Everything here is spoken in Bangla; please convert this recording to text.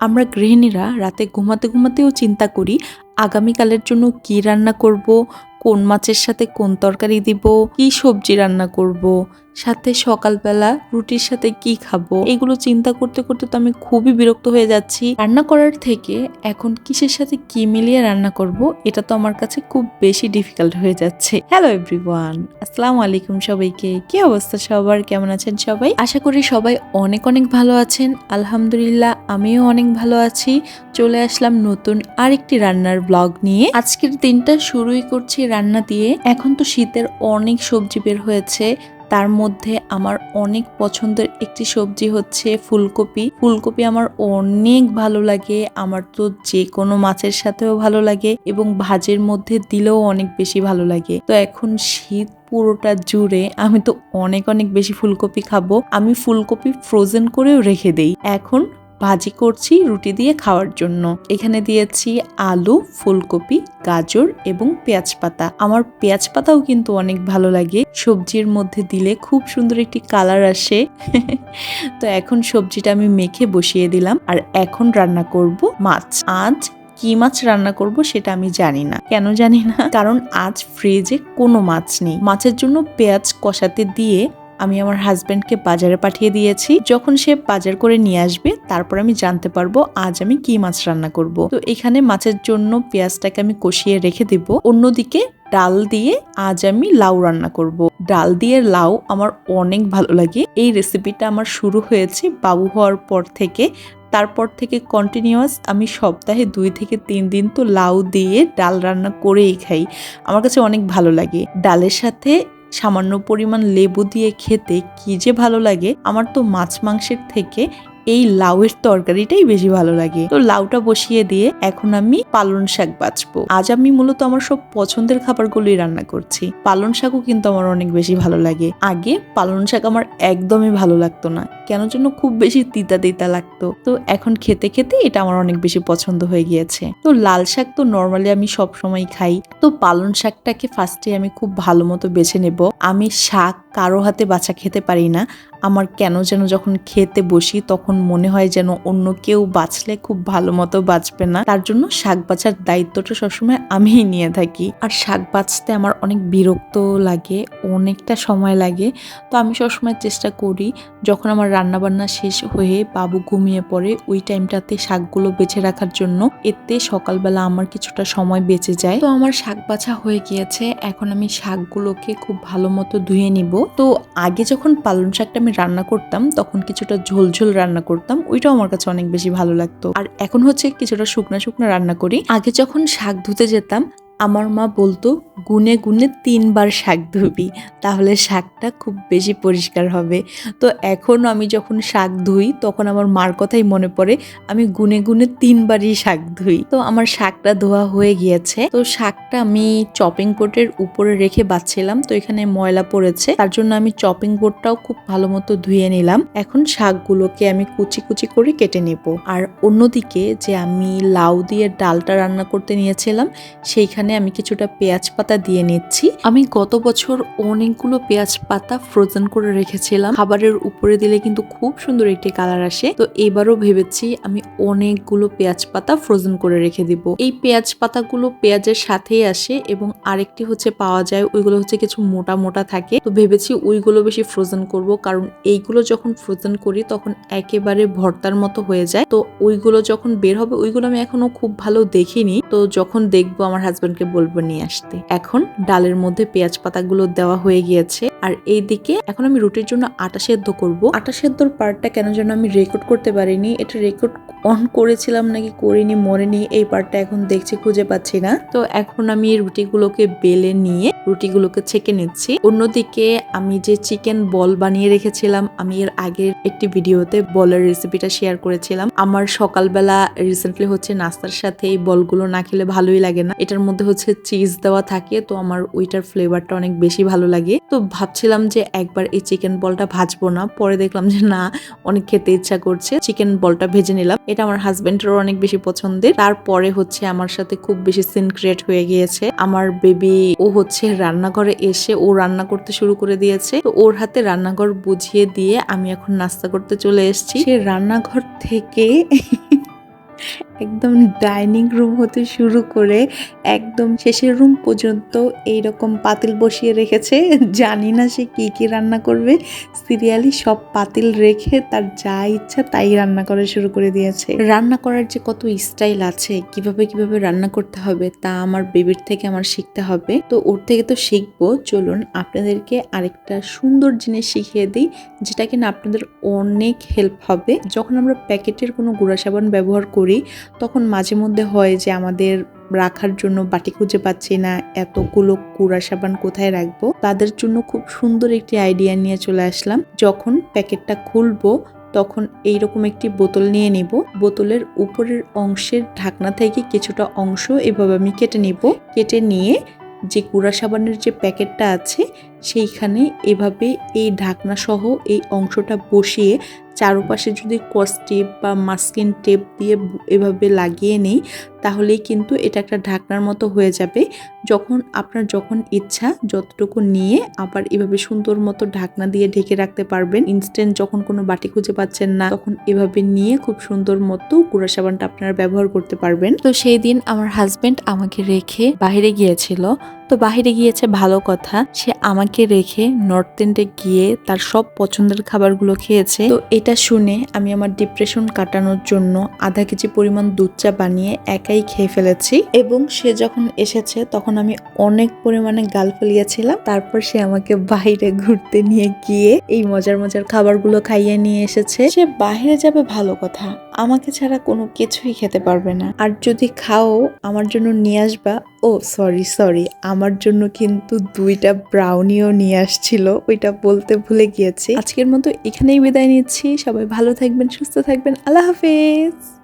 আমরা গৃহিণীরা রাতে ঘুমাতে ঘুমাতেও চিন্তা করি আগামীকালের জন্য কি রান্না করব কোন মাছের সাথে কোন তরকারি দিব, কি সবজি রান্না করব, সাথে সকালবেলা রুটির সাথে কি খাব, এগুলো চিন্তা করতে করতে তো আমি খুবই বিরক্ত হয়ে যাচ্ছি। রান্না করার থেকে এখন কিসের সাথে কি মিলিয়ে রান্না করব, এটা তো আমার কাছে খুব বেশি ডিফিকাল্ট হয়ে যাচ্ছে। হ্যালো এভরিওয়ান আসসালামু আলাইকুম সবাইকে। কি অবস্থা সবার? কেমন আছেন সবাই? আশা করি সবাই অনেক অনেক ভালো আছেন। আলহামদুলিল্লাহ, আমিও অনেক ভালো আছি। চলে আসলাম নতুন আরেকটি রান্নার ব্লগ নিয়ে। আজকের দিনটা শুরুই করছি রান্না দিয়ে এখন তো শীতের অনেক সবজি বের হয়েছে। তার মধ্যে আমার অনেক পছন্দের একটি সবজি হচ্ছে ফুলকপি। ফুলকপি আমার অনেক ভালো লাগে। আমার তো যে কোনো মাছের সাথেও ভালো লাগে এবং ভাজের মধ্যে দিলেও অনেক বেশি ভালো লাগে। তো এখন শীত পুরোটা জুড়ে আমি তো অনেক অনেক বেশি ফুলকপি খাব। আমি ফুলকপি ফ্রোজেন করেও রেখে দেই। এখন ভাজি করছি রুটি দিয়ে খাওয়ার জন্য। এখানে দিয়েছি আলু, ফুলকপি, গাজর এবং পেঁয়াজ পাতা। আমার পেঁয়াজ পাতাও কিন্তু অনেক ভালো লাগে। সবজির মধ্যে দিলে খুব সুন্দর একটি কালার আসে। তো এখন সবজিটা আমি মেখে বসিয়ে দিলাম। আর এখন রান্না করব মাছ। আজ কি মাছ রান্না করব সেটা আমি জানি না। কেন জানি না? কারণ আজ ফ্রিজে কোনো মাছ নেই। মাছের জন্য পেঁয়াজ কষাতে দিয়ে আমি আমার হাজব্যান্ডকে বাজারে পাঠিয়ে দিয়েছি। যখন সে বাজার করে নিয়ে আসবে, তারপর আমি জানতে পারব আজ আমি কি মাছ রান্না করব। তো এখানে মাছের জন্য পেঁয়াজটাকে আমি কষিয়ে রেখে দেব। অন্যদিকে ডাল দিয়ে আজ আমি লাউ রান্না করব। ডাল দিয়ে লাউ আমার অনেক ভালো লাগে। এই রেসিপিটা আমার শুরু হয়েছে বাবু হওয়ার পর থেকে। তারপর থেকে কন্টিনিউয়াস আমি সপ্তাহে দুই থেকে তিন দিন তো লাউ দিয়ে ডাল রান্না করেই খাই। আমার কাছে অনেক ভালো লাগে। ডালের সাথে সামান্য পরিমাণ লেবু দিয়ে খেতে কি যে ভালো লাগে আমার তো মাছ মাংসের থেকে এই লাউয়ের তরকারিটাই বেশি ভালো লাগে। তো লাউটা বসিয়ে দিয়ে এখন আমি পালন শাক বাছবো। আজ আমি মূলত আমার সব পছন্দের খাবারগুলোই রান্না করছি। পালন শাকও কিন্তু আমার অনেক বেশি ভালো লাগে। আগে পালন শাক আমার একদমই ভালো লাগতো না। কেন জন্য খুব বেশি তিতা তিতা লাগতো। তো এখন খেতে খেতে এটা আমার অনেক বেশি পছন্দ হয়ে গিয়েছে। তো লাল শাক তো নর্মালি আমি সব সময় খাই। তো পালন শাকটাকে ফার্স্টে আমি খুব ভালো মতো বেছে নেব। আমি শাক কারও হাতে বাছা খেতে পারি না। আমার কেন যেন যখন খেতে বসি তখন মনে হয় যেন অন্য কেউ বাঁচলে খুব ভালো মতো বাঁচবে না। তার জন্য শাক বাছার দায়িত্বটা সবসময় আমিই নিয়ে থাকি। আর শাক বাছতে আমার অনেক বিরক্ত লাগে, অনেকটা সময় লাগে। তো আমি সবসময় চেষ্টা করি, যখন আমার রান্নাবান্না শেষ হয়ে বাবু ঘুমিয়ে পড়ে, ওই টাইমটাতে শাকগুলো বেছে রাখার জন্য। এতে সকালবেলা আমার কিছুটা সময় বেঁচে যায়। তো আমার শাক বাছা হয়ে গিয়েছে, এখন আমি শাকগুলোকে খুব ভালো মতো ধুয়ে নিব। তো আগে যখন পালন শাকটা আমি রান্না করতাম, তখন কিছুটা ঝোলঝোল রান্না করতাম, ওইটাও আমার কাছে অনেক বেশি ভালো লাগতো। আর এখন হচ্ছে কিছুটা শুকনা শুকনা রান্না করি। আগে যখন শাক ধুতে যেতাম আমার মা বলতো, গুনে গুনে তিনবার শাক ধুবি, তাহলে শাকটা খুব বেশি পরিষ্কার হবে। তো এখন আমি যখন শাক ধুই, তখন আমার মার কথাই মনে পড়ে, আমি গুনে গুনে তিনবারই শাক ধুই। তো আমার শাকটা ধোয়া হয়ে গিয়েছে। তো শাকটা আমি চপিং বোর্ডের উপরে রেখে বাচ্ছিলাম, তো এখানে ময়লা পড়েছে। তার জন্য আমি চপিং বোর্ডটাও খুব ভালো মতো ধুয়ে নিলাম। এখন শাকগুলোকে আমি কুচি কুচি করে কেটে নেব। আর অন্যদিকে যে আমি লাউ দিয়ে ডালটা রান্না করতে নিয়েছিলাম, সেইখানে আমি কিছুটা পেঁয়াজ পাতা দিয়ে নিচ্ছি। আমি গত বছর অনেকগুলো পেঁয়াজ পাতা ফ্রোজেন করে রেখেছিলাম। খাবারের উপরে দিলে কিন্তু খুব সুন্দর একটি কালার আসে। তো এবারও ভেবেছি আমি অনেকগুলো পেঁয়াজ পাতা ফ্রোজেন করে রেখে দিব। এই পেঁয়াজ পাতাগুলো পেঁয়াজের সাথেই আসে এবং আরেকটি হচ্ছে পাওয়া যায়, ওইগুলো হচ্ছে কিছু মোটা মোটা থাকে। তো ভেবেছি ওইগুলো বেশি ফ্রোজেন করব কারণ এইগুলো যখন ফ্রোজেন করি তখন একেবারে ভর্তার মতো হয়ে যায়। তো ওইগুলো যখন বের হবে, ওইগুলো আমি এখনও খুব ভালো দেখিনি। তো যখন দেখব আমার হাজবেন্ডকে বলব নিয়ে আসতে। এখন ডালের মধ্যে পেঁয়াজ পাতাগুলো দেওয়া হয়ে গিয়েছে আর এই দিকে এখন আমি রুটির জন্য আটা সেদ্ধ করব। আটা সেদ্ধর পার্টটা কেন যেন আমি রেকর্ড করতে পারিনি। এটা রেকর্ড অন করেছিলাম নাকি করিনি মরেনি এই পার্টটা এখন দেখছি, খুঁজে পাচ্ছি না। তো এখন আমি রুটিগুলোকে বেলে নিয়ে রুটিগুলোকে ছেঁকে নিচ্ছি। অন্যদিকে আমি যে চিকেন বল বানিয়ে রেখেছিলাম, আমি এর আগের একটি ভিডিওতে বলের রেসিপিটা শেয়ার করেছিলাম। আমার সকালবেলা রিসেন্টলি হচ্ছে নাস্তার সাথে এই বলগুলো না খেলে ভালোই লাগে না। এটার মধ্যে হচ্ছে চিজ দেওয়া থাকে, তো আমার ওইটার ফ্লেভারটা অনেক বেশি ভালো লাগে। তো ভাবছিলাম যে একবার এই চিকেন বলটা ভাজবো না, পরে দেখলাম যে না, অনেক খেতে ইচ্ছা করছে। চিকেন বলটা ভেজে নিলাম। এটা আমার হাজবেন্ডেরও অনেক বেশি পছন্দের। তারপরে হচ্ছে আমার সাথে খুব বেশি সিন ক্রিয়েট হয়ে গিয়েছে। আমার বেবি ও হচ্ছে রান্নাঘরে এসে ও রান্না করতে শুরু করে দিয়েছে। তো ওর হাতে রান্নাঘর বুঝিয়ে দিয়ে আমি এখন নাস্তা করতে চলে এসেছি। সে রান্নাঘর থেকে একদম ডাইনিং রুম হতে শুরু করে একদম শেষের রুম পর্যন্ত এইরকম পাতিল বসিয়ে রেখেছে। জানি না সে কী কী রান্না করবে। সিরিয়ালি সব পাতিল রেখে তার যা ইচ্ছা তাই রান্না করা শুরু করে দিয়েছে। রান্না করার যে কত স্টাইল আছে, কীভাবে কীভাবে রান্না করতে হবে তা আমার বেবির থেকে আমার শিখতে হবে। তো ওর থেকে তো শিখব। চলুন আপনাদেরকে আরেকটা সুন্দর জিনিস শিখিয়ে দিই, যেটা কিনা আপনাদের অনেক হেল্প হবে। যখন আমরা প্যাকেটের কোনো গুঁড়া সাবান ব্যবহার করি তখন মাঝে মধ্যে হয় যে আমাদের রাখার জন্য বাটি খুঁজে পাচ্ছি না, এতগুলো কুড়া সাবান কোথায় রাখব? তাদের জন্য খুব সুন্দর একটি আইডিয়া নিয়ে চলে আসলাম। যখন প্যাকেটটা খুলবো, তখন এইরকম একটি বোতল নিয়ে নিব। বোতলের উপরের অংশের ঢাকনা থেকে কিছুটা অংশ এভাবে আমি কেটে নিব। কেটে নিয়ে যে কুড়া সাবানের যে প্যাকেটটা আছে, সেইখানে এভাবে এই ঢাকনা সহ এই অংশটা বসিয়ে চারপাশে যদি কস টেপ বা মাস্কিন টেপ দিয়ে এভাবে লাগিয়ে নেই, তাহলেই কিন্তু এটা একটা ঢাকনার মতো হয়ে যাবে। যখন, আপনার যখন ইচ্ছা, যতটুকু নিয়ে আবার এভাবে সুন্দর মতো ঢাকনা দিয়ে ঢেকে রাখতে পারবেন। ইনস্ট্যান্ট যখন কোনো বাটি খুঁজে পাচ্ছেন না, তখন এভাবে নিয়ে খুব সুন্দর মতো গুঁড়া সাবানটা আপনারা ব্যবহার করতে পারবেন। তো সেই দিন আমার হাজবেন্ড আমাকে রেখে বাইরে গিয়েছিল। তো বাইরে গিয়েছে ভালো কথা। সে আমাকে রেখে নর্থ এন্ডে গিয়ে তার সব পছন্দের খাবারগুলো খেয়েছে। তো এটা শুনে আমি আমার ডিপ্রেশন কাটানোর জন্য আধা কেজি পরিমাণ দুধ চা বানিয়ে একাই খেয়ে ফেলেছি। এবং সে যখন এসেছে তখন আমি অনেক পরিমাণে গাল ফেলিয়েছিলাম। তারপর সে আমাকে বাইরে ঘুরতে নিয়ে গিয়ে এই মজার মজার খাবারগুলো খাইয়ে নিয়ে এসেছে। সে বাইরে যাবে ভালো কথা। আমাকে ছাড়া কোনো কিছুই খেতে পারবে না। আর যদি খাও, আমার জন্য নিয়ে আসবা। ও সরি সরি আমার জন্য কিন্তু দুইটা ব্রাউনিও নিয়ে আসছিল, ওইটা বলতে ভুলে গিয়েছি। আজকের মতো এখানেই বিদায় নিচ্ছি। সবাই ভালো থাকবেন, সুস্থ থাকবেন। আল্লাহ হাফেজ!